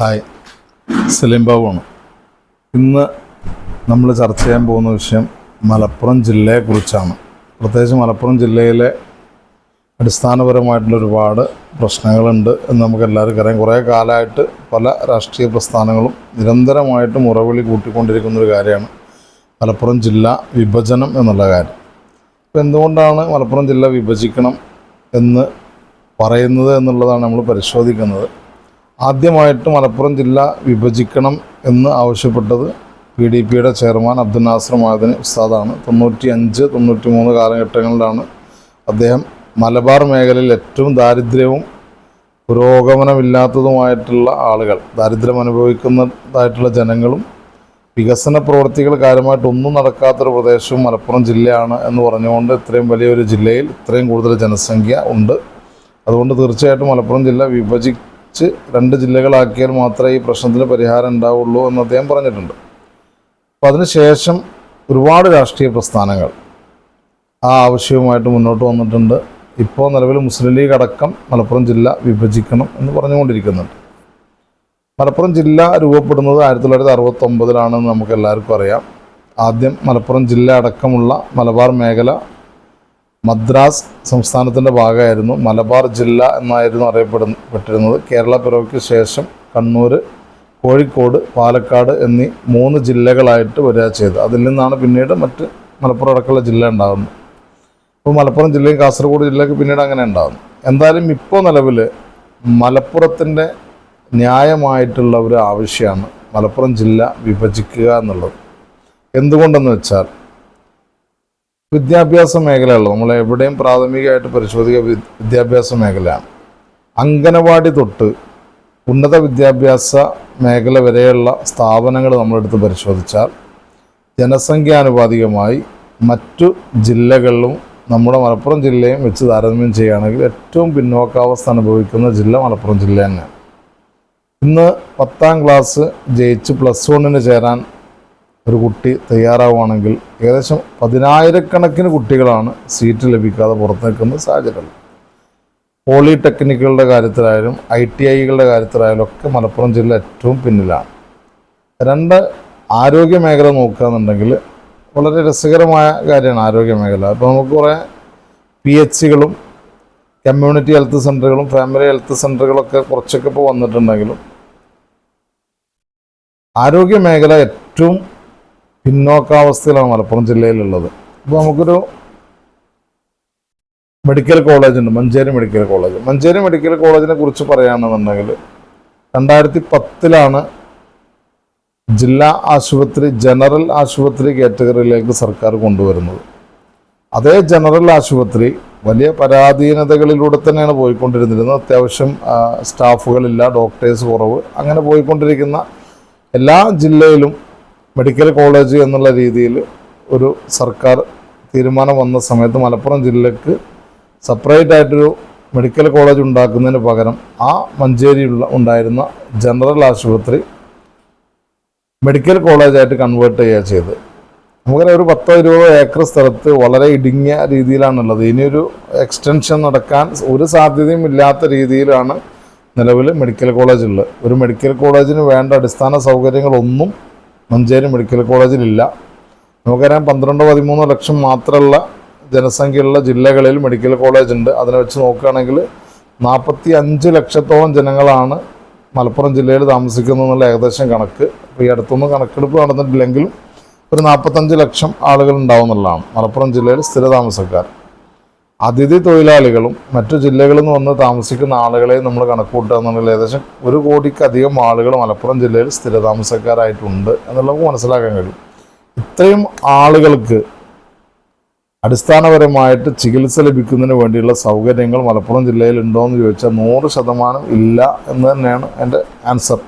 Hi. Saleem ബാബുവാണ്. ഇന്ന് നമ്മൾ ചർച്ച ചെയ്യാൻ പോകുന്ന വിഷയം മലപ്പുറം ജില്ലയെക്കുറിച്ചാണ് പ്രത്യേകിച്ച് മലപ്പുറം ജില്ലയിലെ അടിസ്ഥാനപരമായിട്ടുള്ള ഒരുപാട് പ്രശ്നങ്ങളുണ്ട് എന്ന് നമുക്ക് എല്ലാവർക്കും അറിയാം. കുറേ കാലമായിട്ട് പല രാഷ്ട്രീയ പ്രസ്ഥാനങ്ങളും നിരന്തരമായിട്ട് മുറവിളി കൂട്ടിക്കൊണ്ടിരിക്കുന്ന ഒരു കാര്യമാണ് മലപ്പുറം ജില്ല വിഭജനം എന്നുള്ള കാര്യം. അപ്പോൾ എന്തുകൊണ്ടാണ് മലപ്പുറം ജില്ല വിഭജിക്കണം എന്ന് പറയുന്നത് എന്നുള്ളതാണ് നമ്മൾ പരിശോധിക്കുന്നത്. ആദ്യമായിട്ട് മലപ്പുറം ജില്ല വിഭജിക്കണം എന്ന് ആവശ്യപ്പെട്ടത് പി ഡി പിയുടെ ചെയർമാൻ അബ്ദുൽ നാസർ മഹദിന് ഉസ്താദാണ്. തൊണ്ണൂറ്റി അഞ്ച് തൊണ്ണൂറ്റി മൂന്ന് കാലഘട്ടങ്ങളിലാണ് അദ്ദേഹം മലബാർ മേഖലയിൽ ഏറ്റവും ദാരിദ്ര്യവും പുരോഗമനമില്ലാത്തതുമായിട്ടുള്ള ആളുകൾ ദാരിദ്ര്യം അനുഭവിക്കുന്നതായിട്ടുള്ള ജനങ്ങളും വികസന പ്രവൃത്തികൾ കാര്യമായിട്ടൊന്നും നടക്കാത്തൊരു പ്രദേശവും മലപ്പുറം ജില്ലയാണ് എന്ന് പറഞ്ഞുകൊണ്ട് ഇത്രയും വലിയൊരു ജില്ലയിൽ ഇത്രയും കൂടുതൽ ജനസംഖ്യ ഉണ്ട്. അതുകൊണ്ട് തീർച്ചയായിട്ടും മലപ്പുറം ജില്ല വിഭജിച്ച് രണ്ട് ജില്ലകളാക്കിയാൽ മാത്രമേ ഈ പ്രശ്നത്തിന് പരിഹാരം ഉണ്ടാവുള്ളൂ എന്ന് അദ്ദേഹം പറഞ്ഞിട്ടുണ്ട്. അപ്പോൾ അതിനുശേഷം ഒരുപാട് രാഷ്ട്രീയ പ്രസ്ഥാനങ്ങൾ ആ ആവശ്യവുമായിട്ട് മുന്നോട്ട് വന്നിട്ടുണ്ട്. ഇപ്പോൾ നിലവിൽ മുസ്ലിം ലീഗ് അടക്കം മലപ്പുറം ജില്ല വിഭജിക്കണം എന്ന് പറഞ്ഞുകൊണ്ടിരിക്കുന്നുണ്ട്. മലപ്പുറം ജില്ല രൂപപ്പെടുന്നത് ആയിരത്തി തൊള്ളായിരത്തി അറുപത്തൊമ്പതിലാണെന്ന് നമുക്ക് എല്ലാവർക്കും അറിയാം. ആദ്യം മലപ്പുറം ജില്ല അടക്കമുള്ള മലബാർ മേഖല മദ്രാസ് സംസ്ഥാനത്തിന്റെ ഭാഗമായിരുന്നു. മലബാർ ജില്ല എന്നായിരുന്നു അറിയപ്പെടുന്ന കേരള പിറവിക്ക് ശേഷം കണ്ണൂർ കോഴിക്കോട് പാലക്കാട് എന്നീ മൂന്ന് ജില്ലകളായിട്ട് വരിക ചെയ്തത് അതിൽ നിന്നാണ് പിന്നീട് മറ്റ് മലപ്പുറം അടക്കമുള്ള ജില്ല ഉണ്ടാകുന്നത്. അപ്പോൾ മലപ്പുറം ജില്ലയും കാസർഗോഡ് ജില്ലയ്ക്ക് പിന്നീട് അങ്ങനെ ഉണ്ടാകുന്നു. എന്തായാലും ഇപ്പോൾ നിലവിൽ മലപ്പുറത്തിന്റെ ന്യായമായിട്ടുള്ള ഒരു ആവശ്യമാണ് മലപ്പുറം ജില്ല വിഭജിക്കുക എന്നുള്ളത്. എന്തുകൊണ്ടെന്ന് വെച്ചാൽ വിദ്യാഭ്യാസ മേഖലയുള്ളത് നമ്മൾ എവിടെയും പ്രാഥമികമായിട്ട് പരിശോധിക്കുക വിദ്യാഭ്യാസ മേഖലയാണ്. അങ്കനവാടി തൊട്ട് ഉന്നത വിദ്യാഭ്യാസ മേഖല വരെയുള്ള സ്ഥാപനങ്ങൾ നമ്മളെടുത്ത് പരിശോധിച്ചാൽ ജനസംഖ്യാനുപാതികമായി മറ്റു ജില്ലകളിലും നമ്മുടെ മലപ്പുറം ജില്ലയും വെച്ച് താരതമ്യം ചെയ്യുകയാണെങ്കിൽ ഏറ്റവും പിന്നോക്കാവസ്ഥ അനുഭവിക്കുന്ന ജില്ല മലപ്പുറം ജില്ല തന്നെയാണ്. ഇന്ന് പത്താം ക്ലാസ് ജയിച്ച് പ്ലസ് വണ്ണിന് ചേരാൻ ഒരു കുട്ടി തയ്യാറാവുകയാണെങ്കിൽ ഏകദേശം പതിനായിരക്കണക്കിന് കുട്ടികളാണ് സീറ്റ് ലഭിക്കാതെ പുറത്തു നിൽക്കുന്ന സാഹചര്യം പോളിടെക്നിക്കുകളുടെ കാര്യത്തിലായാലും ഐ ടി ഐകളുടെ കാര്യത്തിലായാലും ഒക്കെ മലപ്പുറം ജില്ല ഏറ്റവും പിന്നിലാണ്. രണ്ട് ആരോഗ്യ മേഖല നോക്കുകയെന്നുണ്ടെങ്കിൽ വളരെ രസകരമായ കാര്യമാണ് ആരോഗ്യ മേഖല. അപ്പോൾ നമുക്ക് കുറേ പി എച്ച് സികളും കമ്മ്യൂണിറ്റി ഹെൽത്ത് സെന്ററുകളും ഫാമിലി ഹെൽത്ത് സെന്ററുകളൊക്കെ കുറച്ചൊക്കെ ഇപ്പോൾ വന്നിട്ടുണ്ടെങ്കിലും ആരോഗ്യ മേഖല ഏറ്റവും പിന്നോക്കാവസ്ഥയിലാണ് മലപ്പുറം ജില്ലയിലുള്ളത്. ഇപ്പോൾ നമുക്കൊരു മെഡിക്കൽ കോളേജ് ഉണ്ട് Manjeri medical college. Manjeri medical കോളേജിനെ കുറിച്ച് പറയുകയാണെന്നുണ്ടെങ്കിൽ രണ്ടായിരത്തി പത്തിലാണ് ജില്ലാ ആശുപത്രി ജനറൽ ആശുപത്രി കാറ്റഗറിയിലേക്ക് സർക്കാർ കൊണ്ടുവരുന്നത്. അതേ ജനറൽ ആശുപത്രി വലിയ പരാധീനതകളിലൂടെ തന്നെയാണ് പോയിക്കൊണ്ടിരുന്നിരുന്നത്. അത്യാവശ്യം സ്റ്റാഫുകളില്ല ഡോക്ടേഴ്സ് കുറവ് അങ്ങനെ പോയിക്കൊണ്ടിരിക്കുന്ന എല്ലാ ജില്ലയിലും മെഡിക്കൽ കോളേജ് എന്നുള്ള രീതിയിൽ ഒരു സർക്കാർ തീരുമാനം വന്ന സമയത്ത് മലപ്പുറം ജില്ലക്ക് സെപ്പറേറ്റ് ആയിട്ടൊരു മെഡിക്കൽ കോളേജ് ഉണ്ടാക്കുന്നതിന് പകരം ആ മഞ്ചേരിയുള്ള ഉണ്ടായിരുന്ന ജനറൽ ആശുപത്രി മെഡിക്കൽ കോളേജായിട്ട് കൺവേർട്ട് ചെയ്യുക ചെയ്ത് നമുക്കറിയാം ഒരു പത്തോ ഇരുപതോ ഏക്കർ സ്ഥലത്ത് വളരെ ഇടുങ്ങിയ രീതിയിലാണുള്ളത്. ഇനിയൊരു എക്സ്റ്റൻഷൻ നടക്കാൻ ഒരു സാധ്യതയും ഇല്ലാത്ത രീതിയിലാണ് നിലവിൽ മെഡിക്കൽ കോളേജുള്ളത് ഒരു മെഡിക്കൽ കോളേജിന് വേണ്ട അടിസ്ഥാന സൗകര്യങ്ങളൊന്നും മഞ്ചേരി മെഡിക്കൽ കോളേജിലില്ല. നമുക്കറിയാം പന്ത്രണ്ടോ പതിമൂന്നോ ലക്ഷം മാത്രമുള്ള ജനസംഖ്യയുള്ള ജില്ലകളിൽ മെഡിക്കൽ കോളേജ് ഉണ്ട് അതിനെ വെച്ച് നോക്കുകയാണെങ്കിൽ നാൽപ്പത്തി അഞ്ച് ലക്ഷത്തോളം ജനങ്ങളാണ് മലപ്പുറം ജില്ലയിൽ താമസിക്കുന്നു എന്നുള്ള ഏകദേശം കണക്ക്. അപ്പോൾ ഈ അടുത്തൊന്നും കണക്കെടുപ്പ് നടന്നിട്ടില്ലെങ്കിലും ഒരു നാൽപ്പത്തഞ്ച് ലക്ഷം ആളുകൾ ഉണ്ടാവും എന്നുള്ളതാണ് മലപ്പുറം ജില്ലയിൽ സ്ഥിരതാമസക്കാർ. അതിഥി തൊഴിലാളികളും മറ്റു ജില്ലകളിൽ നിന്ന് വന്ന് താമസിക്കുന്ന ആളുകളെ നമ്മൾ കണക്കൂട്ടുക എന്നുണ്ടെങ്കിൽ ഏകദേശം ഒരു കോടിക്കധികം ആളുകൾ മലപ്പുറം ജില്ലയിൽ സ്ഥിരതാമസക്കാരായിട്ടുണ്ട് എന്നുള്ളത് മനസ്സിലാക്കാൻ കഴിയും. ഇത്രയും ആളുകൾക്ക് അടിസ്ഥാനപരമായിട്ട് ചികിത്സ ലഭിക്കുന്നതിന് വേണ്ടിയുള്ള സൗകര്യങ്ങൾ മലപ്പുറം ജില്ലയിൽ ഉണ്ടോ എന്ന് ചോദിച്ചാൽ നൂറ് ശതമാനം ഇല്ല എന്ന് തന്നെയാണ് എന്റെ ആൻസർ.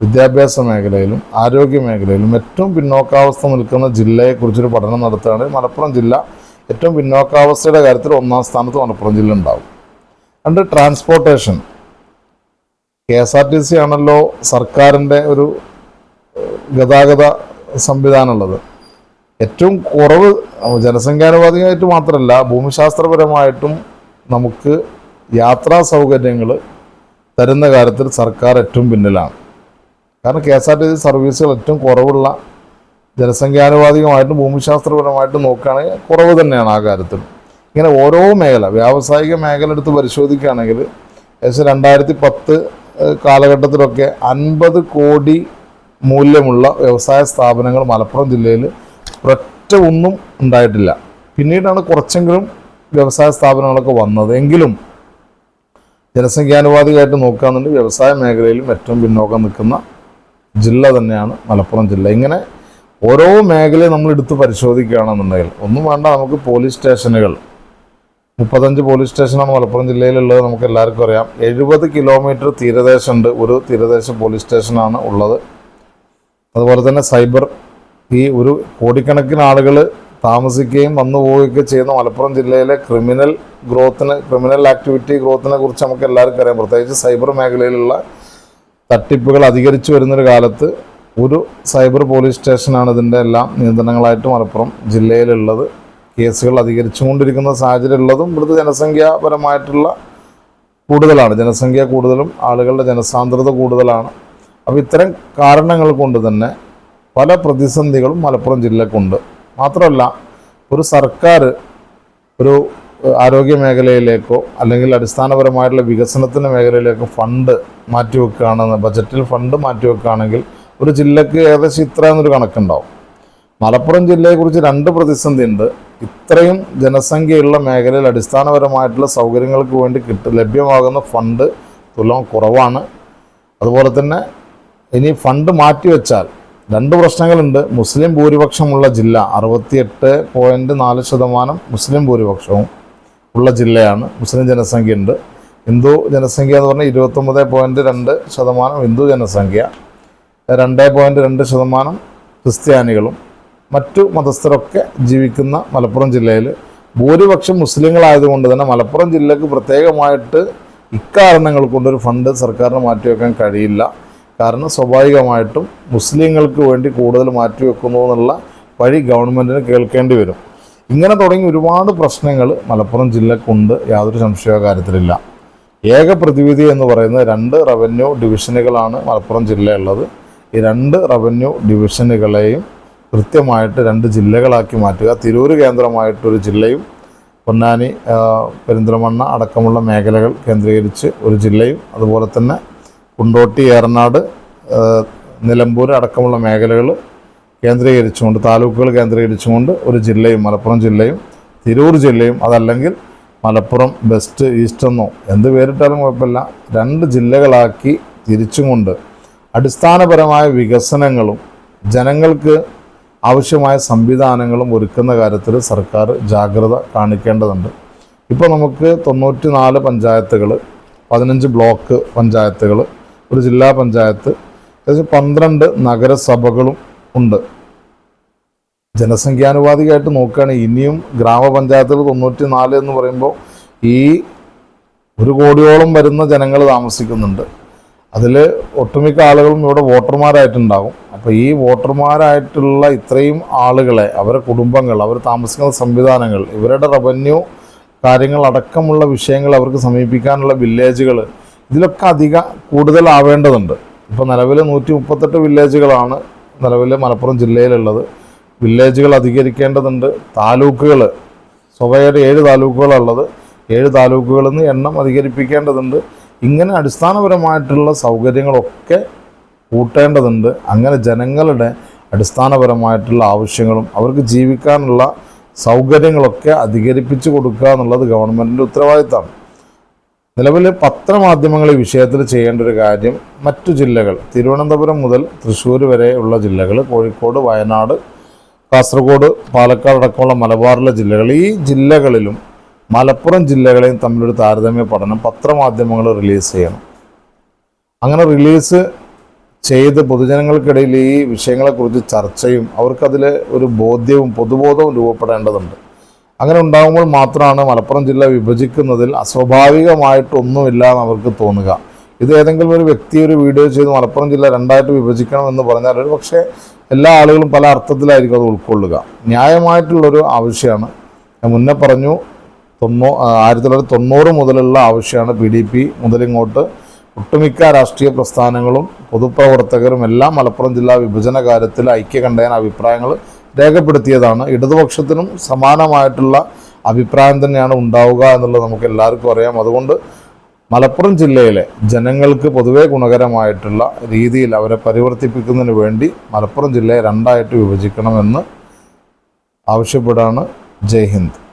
വിദ്യാഭ്യാസ മേഖലയിലും ആരോഗ്യ മേഖലയിലും ഏറ്റവും പിന്നോക്കാവസ്ഥ നിൽക്കുന്ന ജില്ലയെക്കുറിച്ചൊരു പഠനം നടത്തുകയാണെങ്കിൽ മലപ്പുറം ജില്ല ഏറ്റവും പിന്നോക്കാവസ്ഥയുടെ കാര്യത്തിൽ ഒന്നാം സ്ഥാനത്ത് മലപ്പുറം ജില്ല ഉണ്ടാവും. രണ്ട് transportation K S R T C ആണല്ലോ സർക്കാരിന്റെ ഒരു ഗതാഗത സംവിധാനമുള്ളത്. ഏറ്റവും കുറവ് ജനസംഖ്യാനുപാതികമായിട്ട് മാത്രമല്ല ഭൂമിശാസ്ത്രപരമായിട്ടും നമുക്ക് യാത്രാ സൗകര്യങ്ങൾ തരുന്ന കാര്യത്തിൽ സർക്കാർ ഏറ്റവും പിന്നിലാണ്. കാരണം K S R T C സർവീസുകൾ ഏറ്റവും കുറവുള്ള ജനസംഖ്യാനുപാതികമായിട്ടും ഭൂമിശാസ്ത്രപരമായിട്ടും നോക്കുകയാണെങ്കിൽ കുറവ് തന്നെയാണ് ആ കാര്യത്തിൽ. ഇങ്ങനെ ഓരോ മേഖല വ്യാവസായിക മേഖല എടുത്ത് പരിശോധിക്കുകയാണെങ്കിൽ ഏകദേശം രണ്ടായിരത്തി പത്ത് കാലഘട്ടത്തിലൊക്കെ അൻപത് കോടി മൂല്യമുള്ള വ്യവസായ സ്ഥാപനങ്ങൾ മലപ്പുറം ജില്ലയിൽ ഒറ്റ ഒന്നും ഉണ്ടായിട്ടില്ല. പിന്നീടാണ് കുറച്ചെങ്കിലും വ്യവസായ സ്ഥാപനങ്ങളൊക്കെ വന്നത്. എങ്കിലും ജനസംഖ്യാനുപാതികമായിട്ട് നോക്കുകയാണെന്നുണ്ടെങ്കിൽ വ്യവസായ മേഖലയിലും ഏറ്റവും പിന്നോക്കം നിൽക്കുന്ന ജില്ല തന്നെയാണ് മലപ്പുറം ജില്ല. ഇങ്ങനെ ഓരോ മേഖലയും നമ്മൾ എടുത്ത് പരിശോധിക്കുകയാണെന്നുണ്ടെങ്കിൽ ഒന്നും വേണ്ട നമുക്ക് പോലീസ് സ്റ്റേഷനുകൾ. മുപ്പത്തഞ്ച് പോലീസ് സ്റ്റേഷനാണ് മലപ്പുറം ജില്ലയിലുള്ളത് നമുക്ക് എല്ലാവർക്കും അറിയാം. എഴുപത് കിലോമീറ്റർ തീരദേശമുണ്ട് ഒരു തീരദേശ പോലീസ് സ്റ്റേഷനാണ് ഉള്ളത്. അതുപോലെ തന്നെ സൈബർ ഈ ഒരു കോടിക്കണക്കിന് ആളുകൾ താമസിക്കുകയും വന്നു പോവുകയൊക്കെ ചെയ്യുന്ന മലപ്പുറം ജില്ലയിലെ ക്രിമിനൽ ഗ്രോത്തിന് ക്രിമിനൽ ആക്ടിവിറ്റി ഗ്രോത്തിനെ കുറിച്ച് നമുക്ക് എല്ലാവർക്കും അറിയാം. പ്രത്യേകിച്ച് സൈബർ മേഖലയിലുള്ള തട്ടിപ്പുകൾ അധികരിച്ചു വരുന്നൊരു കാലത്ത് ഒരു സൈബർ പോലീസ് സ്റ്റേഷനാണ് ഇതിന്റെ എല്ലാം നിയന്ത്രണങ്ങളായിട്ട് മലപ്പുറം ജില്ലയിലുള്ളത്. കേസുകൾ അധികരിച്ചുകൊണ്ടിരിക്കുന്ന സാഹചര്യം ഉള്ളതും ഇവിടുത്തെ ജനസംഖ്യാപരമായിട്ടുള്ള കൂടുതലാണ്. ജനസംഖ്യ കൂടുതലും ആളുകളുടെ ജനസാന്ദ്രത കൂടുതലാണ്. അപ്പോൾ ഇത്തരം കാരണങ്ങൾ കൊണ്ട് തന്നെ പല പ്രതിസന്ധികളും മലപ്പുറം ജില്ലക്കുണ്ട്. മാത്രമല്ല ഒരു സർക്കാർ ഒരു ആരോഗ്യ മേഖലയിലേക്കോ അല്ലെങ്കിൽ അടിസ്ഥാനപരമായിട്ടുള്ള വികസനത്തിന്റെ മേഖലയിലേക്കോ ഫണ്ട് മാറ്റിവെക്കുകയാണെന്ന് ബജറ്റിൽ ഫണ്ട് മാറ്റിവെക്കുകയാണെങ്കിൽ ഒരു ജില്ലക്ക് ഏകദേശം ഇത്ര എന്നൊരു കണക്കുണ്ടാവും. മലപ്പുറം ജില്ലയെക്കുറിച്ച് രണ്ട് പ്രതിസന്ധി ഉണ്ട് ഇത്രയും ജനസംഖ്യയുള്ള മേഖലയിൽ അടിസ്ഥാനപരമായിട്ടുള്ള സൗകര്യങ്ങൾക്ക് വേണ്ടി കിട്ട ലഭ്യമാകുന്ന ഫണ്ട് തുലം കുറവാണ്. അതുപോലെ തന്നെ ഇനി ഫണ്ട് മാറ്റിവെച്ചാൽ രണ്ട് പ്രശ്നങ്ങളുണ്ട്. മുസ്ലിം ഭൂരിപക്ഷമുള്ള ജില്ല അറുപത്തിയെട്ട് പോയിന്റ് നാല് ശതമാനം മുസ്ലിം ഭൂരിപക്ഷവും ഉള്ള ജില്ലയാണ്. മുസ്ലിം ജനസംഖ്യ ഉണ്ട് ഹിന്ദു ജനസംഖ്യ എന്ന് പറഞ്ഞാൽ ഇരുപത്തൊമ്പത് പോയിന്റ് രണ്ട് ശതമാനം ഹിന്ദു ജനസംഖ്യ. രണ്ട് പോയിന്റ് രണ്ട് ശതമാനം ക്രിസ്ത്യാനികളും മറ്റു മതസ്ഥരൊക്കെ ജീവിക്കുന്ന മലപ്പുറം ജില്ലയിൽ ഭൂരിപക്ഷം മുസ്ലിങ്ങളായതുകൊണ്ട് തന്നെ മലപ്പുറം ജില്ലക്ക് പ്രത്യേകമായിട്ട് ഇക്കാരണങ്ങൾ കൊണ്ടൊരു ഫണ്ട് സർക്കാരിന് മാറ്റിവെക്കാൻ കഴിയില്ല. കാരണം സ്വാഭാവികമായിട്ടും മുസ്ലിങ്ങൾക്ക് വേണ്ടി കൂടുതൽ മാറ്റിവെക്കുന്നു എന്നുള്ള വഴി ഗവൺമെന്റിന് കേൾക്കേണ്ടി വരും. ഇങ്ങനെ തുടങ്ങി ഒരുപാട് പ്രശ്നങ്ങൾ മലപ്പുറം ജില്ലക്കുണ്ട്. യാതൊരു സംശയ കാര്യത്തിലില്ല. ഏക പ്രതിവിധി എന്ന് പറയുന്നത് രണ്ട് റവന്യൂ ഡിവിഷനുകളാണ് മലപ്പുറം ജില്ലയുള്ളത് ഈ രണ്ട് റവന്യൂ ഡിവിഷനുകളെയും കൃത്യമായിട്ട് രണ്ട് ജില്ലകളാക്കി മാറ്റുക. തിരൂർ കേന്ദ്രമായിട്ടൊരു ജില്ലയും പൊന്നാനി പെരിന്തൽമണ്ണ അടക്കമുള്ള മേഖലകൾ കേന്ദ്രീകരിച്ച് ഒരു ജില്ലയും അതുപോലെ തന്നെ കുണ്ടോട്ടി ഏറനാട് നിലമ്പൂർ അടക്കമുള്ള മേഖലകൾ കേന്ദ്രീകരിച്ചുകൊണ്ട് താലൂക്കുകൾ കേന്ദ്രീകരിച്ചുകൊണ്ട് ഒരു ജില്ലയും മലപ്പുറം ജില്ലയും തിരൂർ ജില്ലയും അതല്ലെങ്കിൽ മലപ്പുറം വെസ്റ്റ് ഈസ്റ്റ് എന്നോ എന്ത് പേരിട്ടാലും കുഴപ്പമില്ല. രണ്ട് ജില്ലകളാക്കി തിരിച്ചും കൊണ്ട് അടിസ്ഥാനപരമായ വികസനങ്ങളും ജനങ്ങൾക്ക് ആവശ്യമായ സംവിധാനങ്ങളും ഒരുക്കുന്ന കാര്യത്തിൽ സർക്കാർ ജാഗ്രത കാണിക്കേണ്ടതുണ്ട്. ഇപ്പോൾ നമുക്ക് തൊണ്ണൂറ്റി നാല് പഞ്ചായത്തുകൾ പതിനഞ്ച് ബ്ലോക്ക് പഞ്ചായത്തുകൾ ഒരു ജില്ലാ പഞ്ചായത്ത് ഏകദേശം പന്ത്രണ്ട് നഗരസഭകളും ഉണ്ട്. ജനസംഖ്യാനുപാതികമായിട്ട് നോക്കുകയാണെങ്കിൽ ഇനിയും ഗ്രാമപഞ്ചായത്തുകൾ തൊണ്ണൂറ്റി നാല് എന്ന് പറയുമ്പോൾ ഈ ഒരു കോടിയോളം വരുന്ന ജനങ്ങൾ താമസിക്കുന്നുണ്ട്. അതിൽ ഒട്ടുമിക്ക ആളുകളും ഇവിടെ വോട്ടർമാരായിട്ടുണ്ടാകും. അപ്പോൾ ഈ വോട്ടർമാരായിട്ടുള്ള ഇത്രയും ആളുകളെ അവരുടെ കുടുംബങ്ങൾ അവർ താമസിക്കുന്ന സംവിധാനങ്ങൾ ഇവരുടെ റവന്യൂ കാര്യങ്ങൾ അടക്കമുള്ള വിഷയങ്ങൾ അവർക്ക് സമീപിക്കാനുള്ള വില്ലേജുകൾ ഇതിലൊക്കെ അധിക കൂടുതലാവേണ്ടതുണ്ട്. ഇപ്പോൾ നിലവിൽ നൂറ്റി മുപ്പത്തെട്ട് വില്ലേജുകളാണ് നിലവിൽ മലപ്പുറം ജില്ലയിലുള്ളത്. വില്ലേജുകൾ അധികരിക്കേണ്ടതുണ്ട്. താലൂക്കുകൾ സ്വകാര്യ ഏഴ് താലൂക്കുകളുള്ളത് ഏഴ് താലൂക്കുകളിൽ നിന്ന് എണ്ണം അധികരിപ്പിക്കേണ്ടതുണ്ട്. ഇങ്ങനെ അടിസ്ഥാനപരമായിട്ടുള്ള സൗകര്യങ്ങളൊക്കെ കൂട്ടേണ്ടതുണ്ട്. അങ്ങനെ ജനങ്ങളുടെ അടിസ്ഥാനപരമായിട്ടുള്ള ആവശ്യങ്ങളും അവർക്ക് ജീവിക്കാനുള്ള സൗകര്യങ്ങളൊക്കെ അധികരിപ്പിച്ചു കൊടുക്കുക എന്നുള്ളത് ഗവൺമെന്റിന്റെ ഉത്തരവാദിത്തമാണ്. നിലവിൽ പത്രമാധ്യമങ്ങൾ ഈ വിഷയത്തിൽ ചെയ്യേണ്ട ഒരു കാര്യം മറ്റു ജില്ലകൾ തിരുവനന്തപുരം മുതൽ തൃശ്ശൂർ വരെയുള്ള ജില്ലകൾ കോഴിക്കോട് വയനാട് കാസർഗോഡ് പാലക്കാട് അടക്കമുള്ള മലബാറിലെ ജില്ലകൾ ഈ ജില്ലകളിലും മലപ്പുറം ജില്ലകളെയും തമ്മിലൊരു താരതമ്യ പഠനം പത്രമാധ്യമങ്ങൾ റിലീസ് ചെയ്യണം. അങ്ങനെ റിലീസ് ചെയ്ത് പൊതുജനങ്ങൾക്കിടയിൽ ഈ വിഷയങ്ങളെക്കുറിച്ച് ചർച്ചയും അവർക്കതിൽ ഒരു ബോധ്യവും പൊതുബോധവും രൂപപ്പെടേണ്ടതുണ്ട്. അങ്ങനെ ഉണ്ടാകുമ്പോൾ മാത്രമാണ് മലപ്പുറം ജില്ല വിഭജിക്കുന്നതിൽ അസ്വാഭാവികമായിട്ടൊന്നുമില്ല എന്ന് അവർക്ക് തോന്നുക. ഇത് ഏതെങ്കിലും ഒരു വ്യക്തി ഒരു വീഡിയോ ചെയ്ത് മലപ്പുറം ജില്ല രണ്ടായിട്ട് വിഭജിക്കണം എന്ന് പറഞ്ഞാൽ ഒരു പക്ഷേ എല്ലാ ആളുകളും പല അർത്ഥത്തിലായിരിക്കും അത് ഉൾക്കൊള്ളുക. ന്യായമായിട്ടുള്ളൊരു ആവശ്യമാണ്. ഞാൻ മുന്നേ പറഞ്ഞു തൊണ്ണൂ ആയിരത്തി തൊള്ളായിരത്തി തൊണ്ണൂറ് മുതലുള്ള ആവശ്യമാണ് പി ഡി പി. മുതലിങ്ങോട്ട് ഒട്ടുമിക്ക രാഷ്ട്രീയ പ്രസ്ഥാനങ്ങളും പൊതുപ്രവർത്തകരും എല്ലാം മലപ്പുറം ജില്ലാ വിഭജന കാര്യത്തിൽ ഐക്യകണ്ഠേന അഭിപ്രായങ്ങൾ രേഖപ്പെടുത്തിയതാണ്. ഇടതുപക്ഷത്തിനും സമാനമായിട്ടുള്ള അഭിപ്രായം തന്നെയാണ് ഉണ്ടാവുക എന്നുള്ളത് നമുക്ക് എല്ലാവർക്കും അറിയാം. അതുകൊണ്ട് മലപ്പുറം ജില്ലയിലെ ജനങ്ങൾക്ക് പൊതുവെ ഗുണകരമായിട്ടുള്ള രീതിയിൽ അവരെ പരിവർത്തിപ്പിക്കുന്നതിന് വേണ്ടി മലപ്പുറം ജില്ലയെ രണ്ടായിട്ട് വിഭജിക്കണമെന്ന് ആവശ്യപ്പെടാണ്. ജയ് ഹിന്ദ്.